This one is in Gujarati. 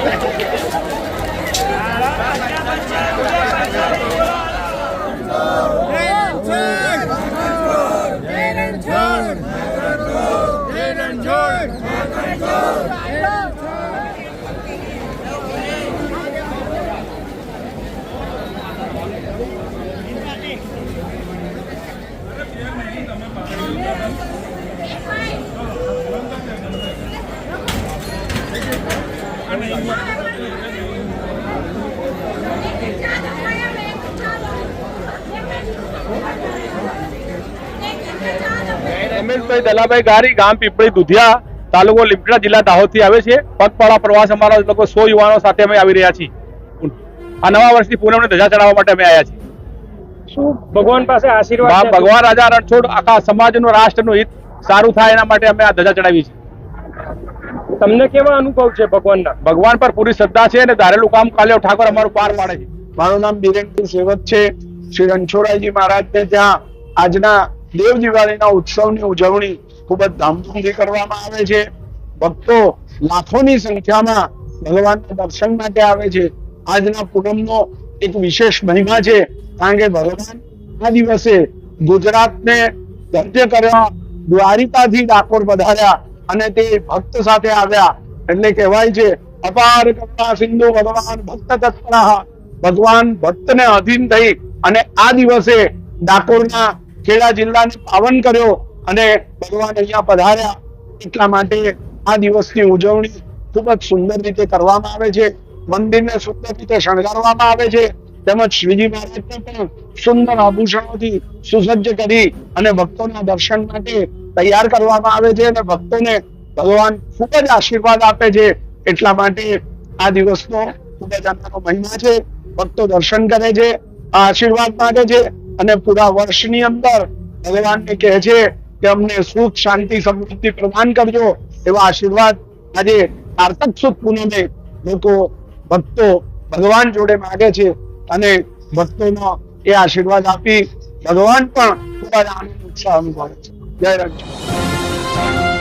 来，走。રમેશભાઈ દલાભાઈ ગારી ગામ પીપળી દુધિયા તાલુકો લીમડા જિલ્લા દાહોદથી આવે છે. પગપાળા પ્રવાસ અમારા લગભગ સો યુવાનો સાથે અમે આવી રહ્યા છીએ. આ નવા વર્ષની પૂનમને ધજા ચડાવવા માટે અમે આવ્યા છીએ. શું ભગવાન પાસે આશીર્વાદ ભગવાન રાજા રણછોડ આખા સમાજનું રાષ્ટ્રનું હિત સારું થાય એના માટે અમે આ ધજા ચડાવી છે તમને કેવા અનુભવ છે ભગવાનના? ભગવાન પર પૂરી શ્રદ્ધા છે અને ધારેલું કામ કાલે ઠાકોર અમારું પાર પાડે છે. મારું નામ બિરેનજી સેવક છે. શ્રી રણછોડરાયજી મહારાજને ત્યાં આજના દેવ દિવાળીના ઉત્સવની ઉજવણી ખૂબ જ ધામધૂમથી કરવામાં આવે છે. ભક્તો લાખોની સંખ્યામાં ભગવાનના દર્શન માટે આવે છે. આજના પૂનમનો એક વિશેષ મહિમા છે કારણ કે ભગવાન આ દિવસે ગુજરાતને ધન્ય કરવા દ્વારિકાથી ડાકોર પધાર્યા. અને તે ભક્ત સાથે આવ્યા. એટલે કહેવાય છે, અપાર કરુણા સિંધુ ભગવાન ભક્ત તત્પરા. ભગવાન ભક્તને અધીન થઈ અને આ દિવસે ડાકોરના ખેડા જિલ્લાને પાવન કર્યો અને ભગવાન અહીંયા પધાર્યા. એટલા માટે આ દિવસની ઉજવણી ખૂબ જ સુંદર રીતે કરવામાં આવે છે. મંદિરને સુંદર રીતે શણગારવામાં આવે છે. તેમજ શ્રીજી મહારાજને પણ સુંદર આભૂષણોથી સુસજ્જ કરી અને ભક્તોના દર્શન માટે તૈયાર કરવામાં આવે છે અને ભક્તોને ભગવાન ખૂબ જ આશીર્વાદ આપે છે. એટલા માટે આ દિવસનો ખૂબ જ અનારો મહિમા છે. ભક્તો દર્શન કરે છે આશીર્વાદ માંગે છે અને પૂરા વર્ષની અંદર ભગવાનને કહે છે કે અમને સુખ, શાંતિ, સમૃદ્ધિ પ્રદાન કરજો એવા આશીર્વાદ આજે કારતક સુદ પૂનમે લોકો ભક્તો ભગવાન જોડે માગે છે. અને ભક્તોનો એ આશીર્વાદ આપી ભગવાન પણ ખૂબ જ આનંદ ઉત્સાહ અનુભવે છે. જય રણછોડ